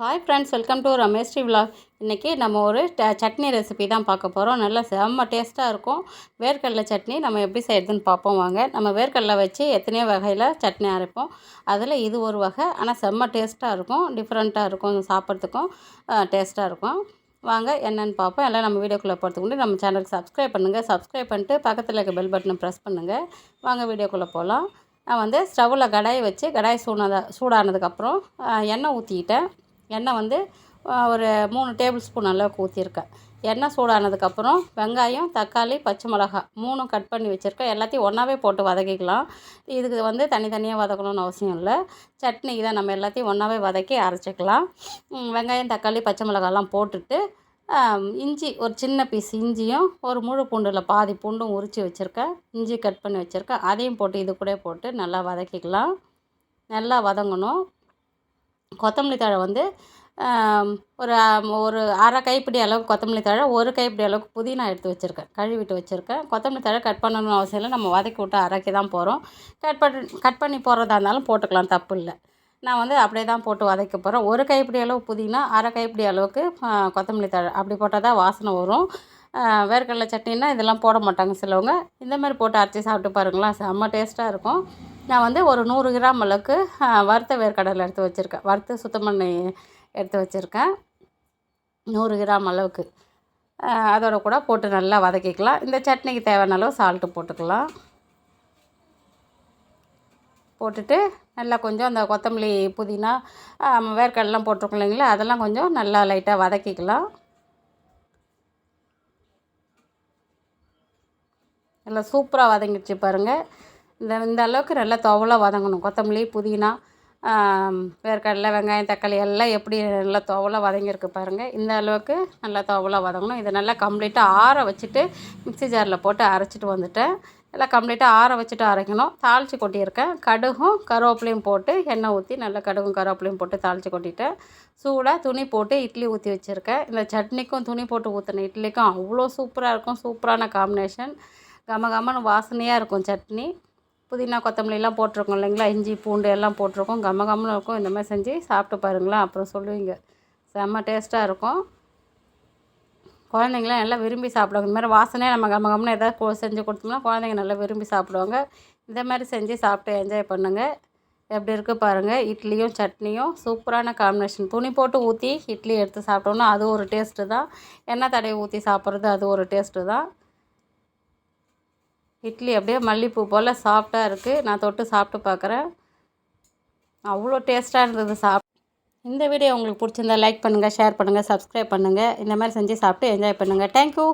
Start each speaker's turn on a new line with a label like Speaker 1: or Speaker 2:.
Speaker 1: Hi friends welcome to Ramesh Sri இன்றைக்கி நம்ம ஒரு ட- சட்னி ரெசிபி தான் பார்க்க போகிறோம் நல்லா செம்ம டேஸ்ட்டாக இருக்கும். வேர்க்கடலை சட்னி நம்ம எப்படி செய்யறதுன்னு பார்ப்போம் வாங்க. நம்ம வேர்க்கடலை வச்சு எத்தனையோ வகையில் சட்னி அரைப்போம். அதில் இது ஒரு வகை ஆனால் செம்ம டேஸ்ட்டாக இருக்கும். டிஃப்ரெண்ட்டாக இருக்கும் சாப்பிட்றதுக்கும் டேஸ்ட்டாக இருக்கும். வாங்க என்னென்னு பார்ப்போம். எல்லாம் நம்ம வீடியோக்குள்ளே போகிறதுக்கு நம்ம சேனலுக்கு சப்ஸ்கிரைப் பண்ணுங்கள் சப்ஸ்கிரைப் பண்ணிட்டு பக்கத்தில் இருக்க பெல் பட்டனை ப்ரெஸ் பண்ணுங்கள் வாங்க வீடியோக்குள்ளே போகலாம் நான் வந்து ஸ்டவ்வில் கடாயை வச்சு கடாய் சூடானத சூடானதுக்கப்புறம் எண்ணெய் ஊற்றிக்கிட்டேன் எண்ணெய் வந்து ஒரு மூணு டேபிள் ஸ்பூன் அளவுக்கு ஊற்றிருக்கேன் எண்ணெய் சூடானதுக்கப்புறம் வெங்காயம் தக்காளி பச்சை மிளகாய் மூணும் கட் பண்ணி வச்சுருக்கேன். எல்லாத்தையும் ஒன்றாவே போட்டு வதக்கிக்கலாம். இதுக்கு வந்து தனித்தனியாக வதக்கணும்னு அவசியம் இல்லை. சட்னிக்கு தான் நம்ம எல்லாத்தையும் ஒன்றாவே வதக்கி அரைச்சிக்கலாம். வெங்காயம் தக்காளி பச்சை மிளகாலாம் போட்டுட்டு இஞ்சி ஒரு சின்ன பீஸ் இஞ்சியும் ஒரு முழு பூண்டில் பாதி பூண்டும் உரித்து வச்சுருக்கேன். இஞ்சி கட் பண்ணி வச்சுருக்கேன். அதையும் போட்டு இது கூட போட்டு நல்லா வதக்கிக்கலாம். நல்லா வதங்கணும். கொத்தமல்லி தழை வந்து ஒரு ஒரு அரை கைப்பிடி அளவுக்கு கொத்தமல்லி தழை ஒரு கைப்பிடி அளவுக்கு புதினா எடுத்து வச்சுருக்கேன். கழுவிட்டு வச்சுருக்கேன். கொத்தமல்லி தழை கட் பண்ணணும்னு அவசியம் இல்லை. நம்ம வதக்கி விட்டு அரைக்கி தான் போகிறோம் கட் பண்ணி கட் பண்ணி போடுறதா இருந்தாலும் போட்டுக்கலாம். தப்பு இல்லை. நான் வந்து அப்படியே தான் போட்டு வதக்க போகிறேன் ஒரு கைப்பிடி அளவு புதினா அரை கைப்பிடி அளவுக்கு கொத்தமல்லி தழை. அப்படி போட்டால் தான் வாசனை வரும். வேர்க்கடலை சட்னின்னா இதெல்லாம் போட மாட்டாங்க சிலவங்க. இந்த மாதிரி போட்டு அரைச்சி சாப்பிட்டு பாருங்களேன். செம்ம டேஸ்ட்டாக இருக்கும். நான் வந்து ஒரு நூறு கிராம் அளவுக்கு வறுத்த வேர்க்கடலை எடுத்து வச்சுருக்கேன். வறுத்து சுத்தம் பண்ணி எடுத்து வச்சுருக்கேன். நூறு கிராம் அளவுக்கு. அதோட கூட போட்டு நல்லா வதக்கிக்கலாம். இந்த சட்னிக்கு தேவையான அளவு சால்ட்டு போட்டுக்கலாம். போட்டுட்டு நல்லா கொஞ்சம் அந்த கொத்தமல்லி புதினா வேர்க்கடலாம் போட்டிருக்கோம் இல்லைங்களா? அதெல்லாம் கொஞ்சம் நல்லா லைட்டாக வதக்கிக்கலாம். நல்லா சூப்பராக வதங்கிடுச்சு பாருங்கள் இந்த இந்த அளவுக்கு நல்லா துவலாக வதங்கணும். கொத்தமல்லி புதினா வேர்க்கடலை வெங்காயம் தக்காளி எல்லாம் எப்படி நல்லா துவலாக வதங்கியிருக்கு பாருங்கள் இந்த அளவுக்கு நல்லா துவலாக வதங்கணும். இதை நல்லா கம்ப்ளீட்டாக ஆற வச்சுட்டு மிக்ஸி ஜாரில் போட்டு அரைச்சிட்டு வந்துட்டேன். நல்லா கம்ப்ளீட்டாக ஆற வச்சுட்டு அரைக்கணும். தாளித்து கொட்டியிருக்கேன். கடுகும் கருவேப்பிலையும் போட்டு எண்ணெய் ஊற்றி நல்லா கடுகும் கருவேப்பிலையும் போட்டு தாளித்து கொட்டிட்டேன். சூடாக துணி போட்டு இட்லி ஊற்றி வச்சுருக்கேன். இந்த சட்னிக்கும் துணி போட்டு ஊற்றின இட்லிக்கும் அவ்வளோ சூப்பராக இருக்கும். சூப்பரான காம்பினேஷன் கம கமன்னு வாசனையாக இருக்கும் சட்னி. புதினா கொத்தமல்லிலாம் போட்டிருக்கோம் இல்லைங்களா? இஞ்சி பூண்டு எல்லாம் போட்டிருக்கோம். கம்ம கமன்னு இருக்கும். இந்த மாதிரி செஞ்சு சாப்பிட்டு பாருங்களேன். அப்புறம் சொல்லுவீங்க. செம்ம டேஸ்ட்டாக இருக்கும். குழந்தைங்களாம் நல்லா விரும்பி சாப்பிடுவாங்க. இந்த மாதிரி வாசனையாக நம்ம கம்ம கம்மனு எதாவது செஞ்சு கொடுத்தோம்னா குழந்தைங்க நல்லா விரும்பி சாப்பிடுவாங்க. இந்த மாதிரி செஞ்சு சாப்பிட்டு என்ஜாய் பண்ணுங்கள் எப்படி இருக்குது பாருங்கள் இட்லியும் சட்னியும் சூப்பரான காம்பினேஷன் துணி போட்டு ஊற்றி இட்லி எடுத்து சாப்பிட்டோன்னா அது ஒரு டேஸ்ட்டு தான். எண்ணெய் தடையை ஊற்றி சாப்பிட்றது அது ஒரு டேஸ்ட்டு தான். இட்லி அப்படியே மல்லிப்பூ போல் சாஃப்டாக இருக்குது நான் தொட்டு சாப்பிட்டு பார்க்குறேன் அவ்வளோ டேஸ்ட்டாக இருந்தது சாப். இந்த வீடியோ உங்களுக்கு பிடிச்சிருந்தா லைக் பண்ணுங்கள் ஷேர் பண்ணுங்கள் சப்ஸ்கிரைப் பண்ணுங்கள் இந்த மாதிரி செஞ்சு சாப்பிட்டு என்ஜாய் பண்ணுங்கள் தேங்க்யூ